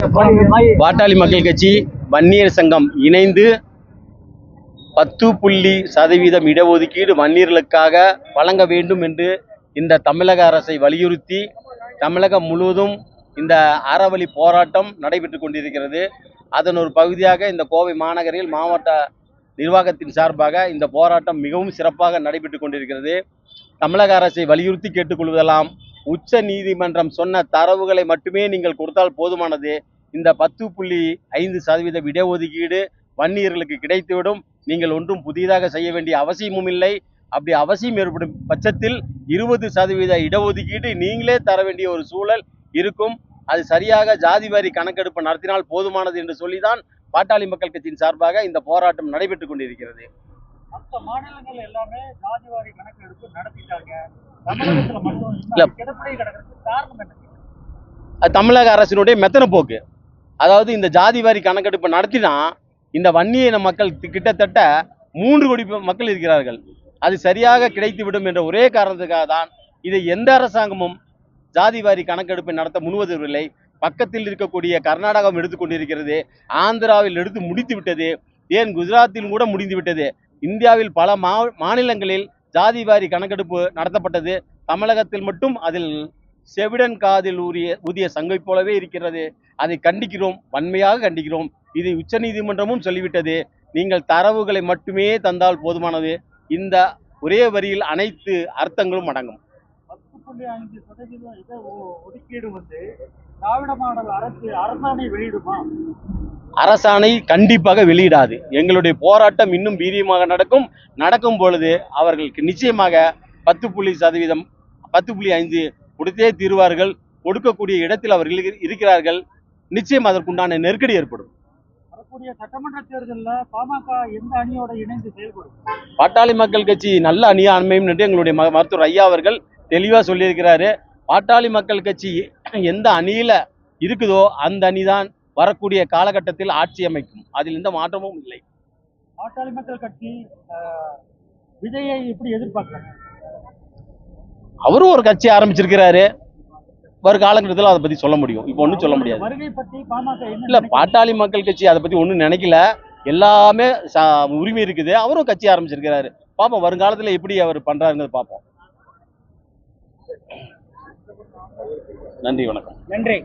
பாட்டாளி மக்கள் கட்சி வன்னியர் சங்கம் இணைந்து பத்து புள்ளி சதவீதம் இடஒதுக்கீடு வன்னியர்களுக்காக வழங்க வேண்டும் என்று இந்த தமிழக அரசை வலியுறுத்தி தமிழகம் முழுவதும் இந்த அறவழி போராட்டம் நடைபெற்று கொண்டிருக்கிறது. அதன் ஒரு பகுதியாக இந்த கோவை மாநகரில் மாவட்ட நிர்வாகத்தின் சார்பாக இந்த போராட்டம் மிகவும் சிறப்பாக நடைபெற்று கொண்டிருக்கிறது. தமிழக அரசை வலியுறுத்தி கேட்டுக்கொள்வதெல்லாம் உச்ச நீதிமன்றம் சொன்ன தரவுகளை மட்டுமே நீங்கள் கொடுத்தால் போதுமானது. இந்த பத்து புள்ளி ஐந்து சதவீத இடஒதுக்கீடு வன்னியர்களுக்கு கிடைத்துவிடும். நீங்கள் ஒன்றும் புதிதாக செய்ய வேண்டிய அவசியமும் இல்லை. அப்படி அவசியம் ஏற்படும் பட்சத்தில் இருபது சதவீத இடஒதுக்கீடு நீங்களே தர வேண்டிய ஒரு சூழல் இருக்கும். அது சரியாக ஜாதி வாரி கணக்கெடுப்பு நடத்தினால் போதுமானது என்று சொல்லிதான் பாட்டாளி மக்கள் கட்சியின் சார்பாக இந்த போராட்டம் நடைபெற்றுக் கொண்டிருக்கிறது. மற்ற மாநிலங்கள் எல்லாமே ஜாதிவாரி நடத்திட்டாங்க. தமிழகத்துல மட்டும் காரணம் என்ன அது தமிழக அரசினுடைய மெத்தன போக்கு. அதாவது இந்த ஜாதி வாரி கணக்கெடுப்பு நடத்தினா இந்த வன்னிய இன மக்கள் கிட்டத்தட்ட மூன்று கோடி மக்கள் இருக்கிறார்கள். அது சரியாக கிடைத்துவிடும் என்ற ஒரே காரணத்துக்காக தான் இதை எந்த அரசாங்கமும் ஜாதி வாரி கணக்கெடுப்பை நடத்த முன்வரவில்லை. பக்கத்தில் இருக்கக்கூடிய கர்நாடகம் எடுத்துக்கொண்டிருக்கிறது ஆந்திராவில் எடுத்து முடித்து விட்டது. ஏன் குஜராத்தில் கூட முடிந்து விட்டது. இந்தியாவில் பல மா மாநிலங்களில் ஜாதி வாரி கணக்கெடுப்பு நடத்தப்பட்டது. தமிழகத்தில் மட்டும் அதில் செவிடன் காதில் ஊறிய ஊதிய சங்கை போலவே இருக்கிறது. அதை கண்டிக்கிறோம் வன்மையாக கண்டிக்கிறோம். இது உச்சநீதிமன்றமும் சொல்லிவிட்டது. நீங்கள் தரவுகளை மட்டுமே தந்தால் போதுமானது. இந்த ஒரே வரியில் அனைத்து அர்த்தங்களும் அடங்கும். பத்து புள்ளி ஐந்து சதவீதம் ஒதுக்கீடு வந்து திராவிட மாடல் அரசு அரசாணை வெளியிடுமா? அரசாணை கண்டிப்பாக வெளியிடாது. எங்களுடைய போராட்டம் இன்னும் வீரியமாக நடக்கும். நடக்கும் பொழுது அவர்களுக்கு நிச்சயமாக பத்து புள்ளி சதவீதம் பத்து புள்ளி ஐந்து கொடுத்தே தீருவார்கள். கொடுக்கக்கூடிய இடத்தில் அவர்கள் இரு- இருக்கிறார்கள். நிச்சயம் அதற்குண்டான நெருக்கடி ஏற்படும். வரக்கூடிய சட்டமன்ற தேர்தல்ல பாமக எந்த அணியோட இணைந்து செயல்படும்? பாட்டாளி மக்கள் கட்சி நல்ல அணியா அமையும் என்று எங்களுடைய மருத்துவர் ஐயா அவர்கள் தெளிவாக சொல்லியிருக்கிறாரு. பாட்டாளி மக்கள் கட்சி எந்த அணியில இருக்குதோ அந்த அணிதான் வரக்கூடிய காலகட்டத்தில் ஆட்சி அமைக்கும். அதில் எந்த மாற்றமும் இல்லை. பாட்டாளி மக்கள் கட்சி விஜயை எப்படி எதிர்பார்க்கறாங்க? அவரும் ஒரு கட்சி ஆரம்பிச்சிருக்கிறாரு. வரும் காலகட்டத்தில் அதை பத்தி சொல்ல முடியும். இப்போ ஒன்றும் சொல்ல முடியாது. இல்ல? பாட்டாளி மக்கள் கட்சி அதை பத்தி ஒன்றும் நினைக்கல. எல்லாமே உரிமை இருக்குது. அவரும் கட்சி ஆரம்பிச்சிருக்கிறாரு. பார்ப்போம் வருங்காலத்துல எப்படி அவர் பண்றாருங்கிறது பார்ப்போம் நன்றி வணக்கம். நன்றி.